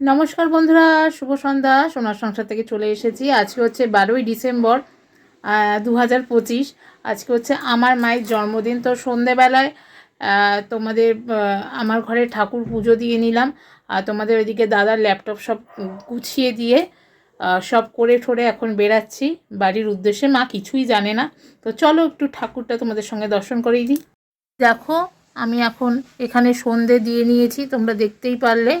নমস্কার বন্ধুরা, শুভ সন্ধ্যা। সোনার সংসার থেকে চলে এসেছি। আজকে হচ্ছে বারোই ডিসেম্বর দু হাজার পঁচিশ। আজকে হচ্ছে আমার মায়ের জন্মদিন। তো সন্ধেবেলায় তোমাদের আমার ঘরে ঠাকুর পুজো দিয়ে নিলাম। আর তোমাদের ওইদিকে দাদার ল্যাপটপ সব গুছিয়ে দিয়ে সব করে ঠোরে এখন বেরাচ্ছি বাড়ির উদ্দেশ্যে মা কিছুই জানে না। তো চলো একটু ঠাকুরটা তোমাদের সঙ্গে দর্শন করেই দিই। দেখো, আমি এখন এখানে সন্ধে দিয়ে নিয়েছি। তোমরা দেখতেই পারলে।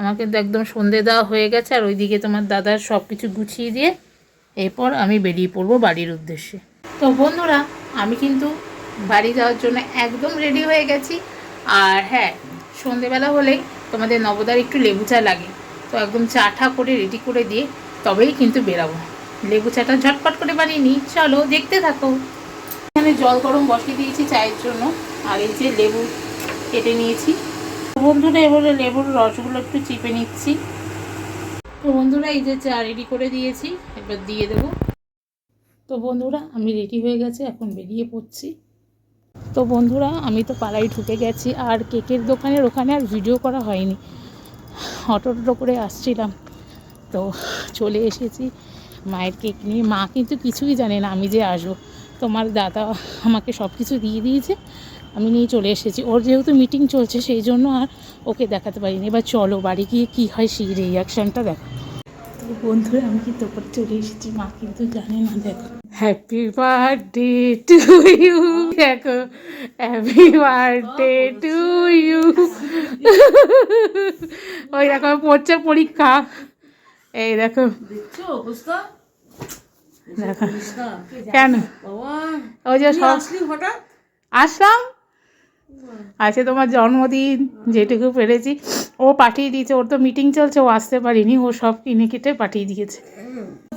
আমাকে তো একদম সন্ধে দেওয়া হয়ে গেছে, আর ওইদিকে তোমার দাদার সব কিছু গুছিয়ে দিয়ে এরপর আমি বেরিয়ে পড়ব বাড়ির উদ্দেশ্যে। তো বন্ধুরা, আমি কিন্তু বাড়ি যাওয়ার জন্য একদম রেডি হয়ে গেছি। আর হ্যাঁ সন্ধেবেলা হলেই তোমাদের নবদার একটু লেবু চা লাগে। তো একদম চাটা করে রেডি করে দিয়ে তবেই কিন্তু বেরাবো। লেবু চাটা ঝটপট করে বানিয়ে নিই। চলো দেখতে থাকো। এখানে জল গরম বসিয়ে দিয়েছি চায়ের জন্য। আর এই যে লেবু কেটে নিয়েছি। বন্ধুরা, এবারে লেবুর রসগুলো একটু চিপে নিচ্ছি। তো বন্ধুরা, এই যে চা রেডি করে দিয়েছি, এবার দিয়ে দেবো। তো বন্ধুরা, আমি রেডি হয়ে গেছি, এখন বেরিয়ে পড়ছি। তো বন্ধুরা, আমি তো পাড়ায় ঢুকে গেছি, আর কেকের দোকানের ওখানে আর ভিডিও করা হয়নি। অটো টোটো করে আসছিলাম। তো চলে এসেছি মায়ের কেক নিয়ে। মা কিন্তু কিছুই জানে না আমি যে আসব। তোমার দাদা আমাকে সব কিছু দিয়ে দিয়েছে। আমি নিয়ে চলে এসেছি। ওর যেহেতু মিটিং চলছে, সেই জন্য আর ওকে দেখাতে পারিনি। এবার চলো বাড়ি গিয়ে কী হয় সেই রিয়াকশানটা দেখো। বন্ধুরা, আমি কিন্তু ওপর চলে এসেছি। মা কিন্তু জানে না, দেখো। হ্যাপি বার্থডে টু ইউ দেখো হ্যাপি বার্থডে টু ইউ ওই দেখো পড়ছে পরীক্ষা। এই দেখো। দেখছ কেন? ওই যে আসলাম। আছে তোমার জন্মদিন, যেটুকু পেরেছি। ও পাঠিয়ে দিয়েছে, ওর তো মিটিং চলছে, ও আসতে পারিনি, ও সব কিনে কেটে পাঠিয়ে দিয়েছে।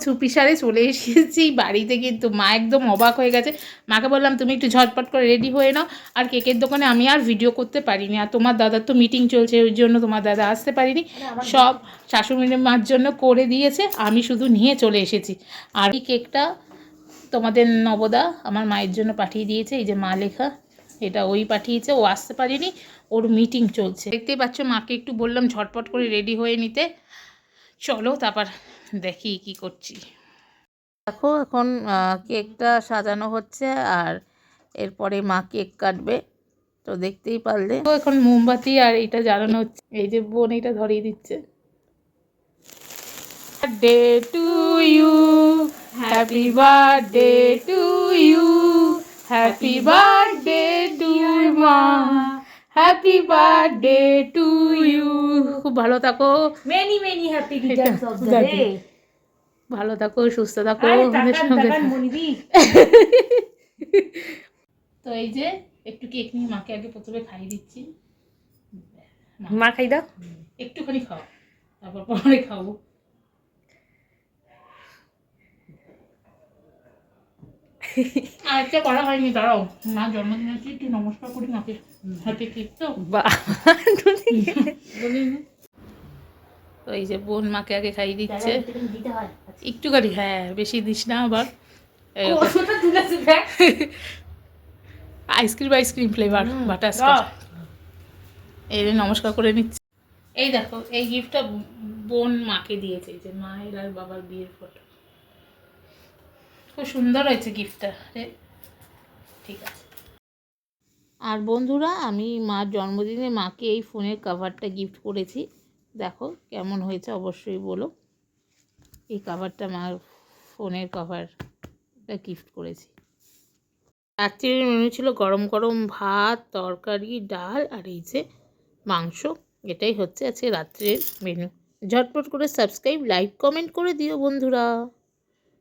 ছুপি চুপিসারে চলে এসেছি, বাড়িতে কিন্তু মা একদম অবাক হয়ে গেছে। মাকে বললাম, তুমি একটু ঝটপট করে রেডি হয়ে নাও। আর কেকের দোকানে আমি আর ভিডিও করতে পারিনি। আর তোমার দাদার তো মিটিং চলছে, ওই জন্য তোমার দাদা আসতে পারিনি। সব শাশুড়ি মার জন্য করে দিয়েছে, আমি শুধু নিয়ে চলে এসেছি। আর এই কেকটা তোমাদের নবদা, আমার মায়ের জন্য পাঠিয়ে দিয়েছে, এই যে মা লেখা। এটা ওই পাঠিয়েছে ও আসতে পারেনি ওর মিটিং চলছে। দেখতেই পাচ্ছ মাকে একটু বললাম ঝটপট করে রেডি হয়ে নিতে। চলো তারপর দেখি কি করছি। দেখো এখন কেকটা সাজানো হচ্ছে আর এরপরে মা কেক কাটবে তো দেখতেই পারলে। তো এখন মোমবাতি আর এটা জ্বালানো হচ্ছে। এই যে বোন এটা ধরিয়ে দিচ্ছে। Birthday to you happy birthday to you happy birthday to মা হ্যাপি বার্থডে টু ইউ খুব ভালো থাকো। হ্যাপি এটা রিটার্নস অফ দ্য দাদি। ডে ভালো থাকো সুস্থ থাকো আমাদের সঙ্গে। তো এই যে একটু কেক নিয়ে মাকে আগে প্রথমে খাইয়ে দিচ্ছি। মা খাই দাও। একটুখানি খাও তারপর পরে খাব। আরেকটা করা হয়নি দাঁড়াও। মা জন্মদিন আছে একটু নমস্কার করি মাকে। হাতে কেক তো। এই যে বোন মাকে আগে খাইয়ে দিচ্ছে। দিতে হয় একটুখানি হ্যাঁ বেশি দিস না আবার। আইসক্রিম আইসক্রিম ফ্লেভার বাটার এই যে নমস্কার করে নিচ্ছি। এই দেখো এই গিফটটা বোন মাকে দিয়েছে এই যে মায়ের আর বাবার বিয়ের ফটো খুব সুন্দর হয়েছে গিফটটা ঠিক আছে। আর বন্ধুরা, আমি মার জন্মদিনে মাকে এই ফোনের কাভারটা গিফট করেছি। দেখো কেমন হয়েছে, অবশ্যই বলো। এই কভারটা মার ফোনের কভারটা গিফট করেছি। রাত্রির মেনু ছিল গরম গরম ভাত, তরকারি, ডাল, আর এই যে মাংস। এটাই হচ্ছে আজকে রাত্রের মেনু ঝটপট করে সাবস্ক্রাইব লাইক কমেন্ট করে দিও বন্ধুরা।